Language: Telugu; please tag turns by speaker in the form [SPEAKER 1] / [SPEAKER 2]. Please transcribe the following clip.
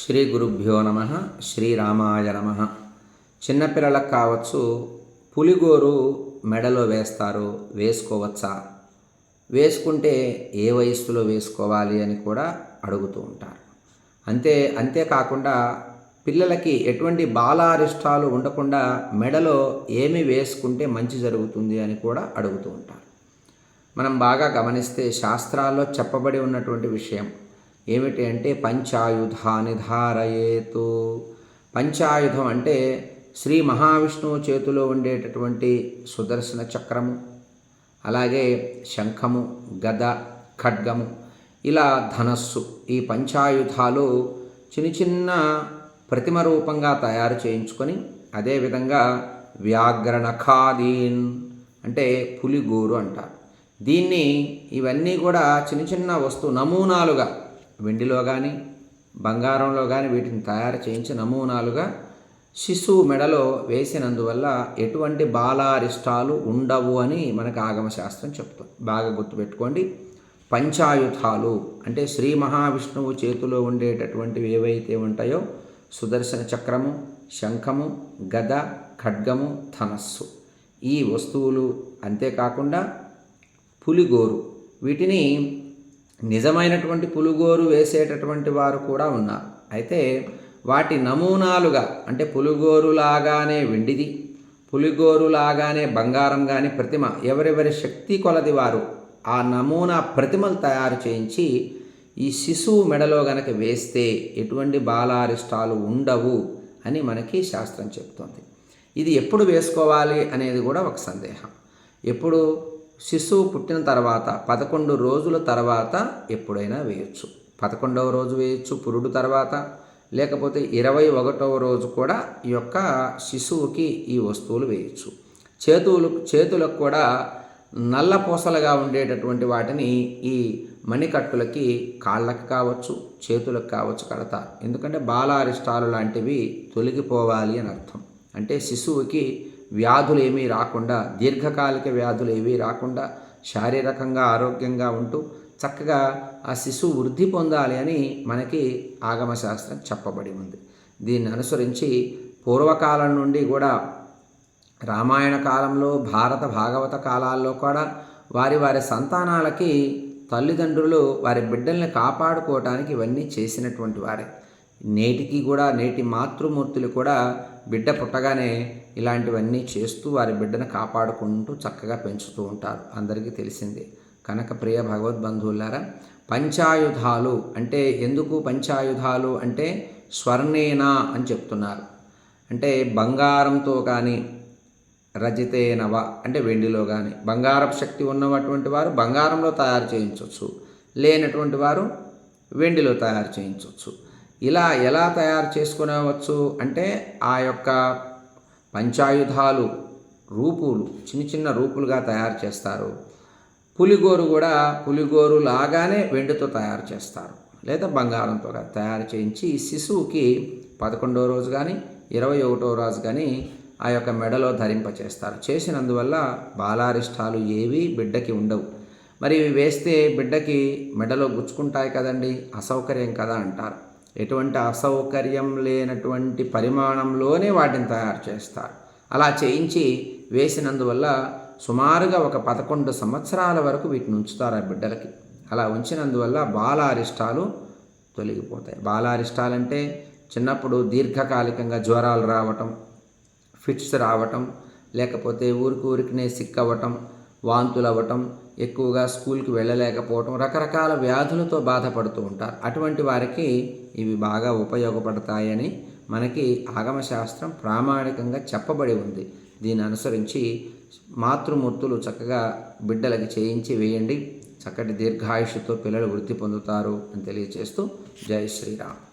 [SPEAKER 1] శ్రీ గురుభ్యో నమ శ్రీరామాయ నమ. చిన్నపిల్లలకు కావచ్చు పులిగోరు మెడలో వేస్తారు వేసుకోవచ్చా? వేసుకుంటే ఏ వయస్సులో వేసుకోవాలి అని కూడా అడుగుతూ ఉంటారు. అంతే అంతేకాకుండా పిల్లలకి ఎటువంటి బాలారిష్టాలు ఉండకుండా మెడలో ఏమి వేసుకుంటే మంచి జరుగుతుంది అని కూడా అడుగుతూ ఉంటారు. మనం బాగా గమనిస్తే శాస్త్రాల్లో చెప్పబడి ఉన్నటువంటి విషయం ఏమిటి అంటే పంచాయుధాని ధారయేతు పంచాయుధం అంటే శ్రీ మహావిష్ణువు చేతిలో ఉండేటటువంటి సుదర్శన చక్రము అలాగే శంఖము గద ఖడ్గము ఇలా ధనస్సు ఈ పంచాయుధాలు చిన్న చిన్న ప్రతిమ రూపంగా తయారు చేయించుకొని అదేవిధంగా వ్యాఘ్రనఖాదీన్ అంటే పులిగోరు అంటారు. దీన్ని ఇవన్నీ కూడా చిన్న చిన్న వస్తువు నమూనాలుగా వెండిలో కానీ బంగారంలో కానీ వీటిని తయారు చేయించి నమూనాలుగా శిశువు మెడలో వేసినందువల్ల ఎటువంటి బాలారిష్టాలు ఉండవు అని మనకు ఆగమశాస్త్రం చెప్తుంది. బాగా గుర్తుపెట్టుకోండి పంచాయుధాలు అంటే శ్రీ మహావిష్ణువు చేతిలో ఉండేటటువంటివి ఏవైతే ఉంటాయో సుదర్శన చక్రము శంఖము గద ఖడ్గము ధనస్సు. ఈ వస్తువులు అంతేకాకుండా పులిగోరు వీటిని నిజమైనటువంటి పులిగోరు వేసేటటువంటి వారు కూడా ఉన్నారు. అయితే వాటి నమూనాలుగా అంటే పులిగోరులాగానే వెండిది పులిగోరులాగానే బంగారం కానీ ప్రతిమ ఎవరెవరి శక్తి కొలది వారు ఆ నమూనా ప్రతిమలు తయారు చేయించి ఈ శిశువు మెడలో గనక వేస్తే ఎటువంటి బాలారిష్టాలు ఉండవు అని మనకి శాస్త్రం చెప్తోంది. ఇది ఎప్పుడు వేసుకోవాలి అనేది కూడా ఒక సందేహం. ఎప్పుడు శిశువు పుట్టిన తర్వాత పదకొండు రోజుల తర్వాత ఎప్పుడైనా వేయచ్చు. పదకొండవ రోజు వేయచ్చు పురుడు తర్వాత. లేకపోతే ఇరవై ఒకటవ రోజు కూడా ఈ యొక్క శిశువుకి ఈ వస్తువులు వేయచ్చు. చేతులు చేతులకు కూడా నల్ల పూసలుగా ఉండేటటువంటి వాటిని ఈ మణికట్టులకి కాళ్ళకి కావచ్చు చేతులకు కావచ్చు కడతారు. ఎందుకంటే బాలారిష్టాలు లాంటివి తొలగిపోవాలి అని అర్థం. అంటే శిశువుకి వ్యాధులు ఏమీ రాకుండా దీర్ఘకాలిక వ్యాధులు ఏమీ రాకుండా శారీరకంగా ఆరోగ్యంగా ఉంటూ చక్కగా ఆ శిశువు వృద్ధి పొందాలి అని మనకి ఆగమశాస్త్రం చెప్పబడి ఉంది. దీన్ని అనుసరించి పూర్వకాలం నుండి కూడా రామాయణ కాలంలో భారత భాగవత కాలాల్లో కూడా వారి వారి సంతానాలకి తల్లిదండ్రులు వారి బిడ్డల్ని కాపాడుకోవటానికి ఇవన్నీ చేసినటువంటి వారే. నేటికి కూడా నేటి మాతృమూర్తులు కూడా బిడ్డ పుట్టగానే ఇలాంటివన్నీ చేస్తూ వారి బిడ్డను కాపాడుకుంటూ చక్కగా పెంచుతూ ఉంటారు. అందరికీ తెలిసిందే. కనుక ప్రియ భగవద్బంధువులారా పంచాయుధాలు అంటే ఎందుకు పంచాయుధాలు అంటే స్వర్ణేనా అని చెప్తున్నారు. అంటే బంగారంతో కానీ రజితేనవ అంటే వెండిలో కానీ బంగారపు శక్తి ఉన్నటువంటి వారు బంగారంలో తయారు చేయించవచ్చు. లేనటువంటి వారు వెండిలో తయారు చేయించవచ్చు. ఇలా ఎలా తయారు చేసుకునేవచ్చు అంటే ఆ యొక్క పంచాయుధాలు రూపులు చిన్న చిన్న రూపులుగా తయారు చేస్తారు. పులిగోరు కూడా పులిగోరు లాగానే వెండితో తయారు చేస్తారు. లేదా బంగారంతో తయారు చేయించి శిశువుకి పదకొండవ రోజు కానీ ఇరవై ఒకటో రోజు కానీ ఆ యొక్క మెడలో ధరింపచేస్తారు చేసినందువల్ల బాలారిష్టాలు ఏవి బిడ్డకి ఉండవు. మరి ఇవి వేస్తే బిడ్డకి మెడలో గుచ్చుకుంటాయి కదండి అసౌకర్యం కదా అంటారు. ఎటువంటి అసౌకర్యం లేనటువంటి పరిమాణంలోనే వాటిని తయారు చేస్తారు. అలా చేయించి వేసినందువల్ల సుమారుగా ఒక పదకొండు సంవత్సరాల వరకు వీటిని ఉంచుతారు ఆ బిడ్డలకి. అలా ఉంచినందువల్ల బాలారిష్టాలు తొలగిపోతాయి. బాలారిష్టాలంటే చిన్నప్పుడు దీర్ఘకాలికంగా జ్వరాలు రావటం ఫిట్స్ రావటం లేకపోతే ఊరికి ఊరికినే సిక్కవటం వాంతులు అవ్వటం ఎక్కువగా స్కూల్కి వెళ్ళలేకపోవటం రకరకాల వ్యాధులతో బాధపడుతూ ఉంటారు. అటువంటి వారికి ఇవి బాగా ఉపయోగపడతాయని మనకి ఆగమశాస్త్రం ప్రామాణికంగా చెప్పబడి ఉంది. దీన్ని అనుసరించి మాతృమూర్తులు చక్కగా బిడ్డలకి చేయించి వేయండి. చక్కటి దీర్ఘాయుషుతో పిల్లలు వృద్ధి పొందుతారు అని తెలియజేస్తూ జై శ్రీరామ్.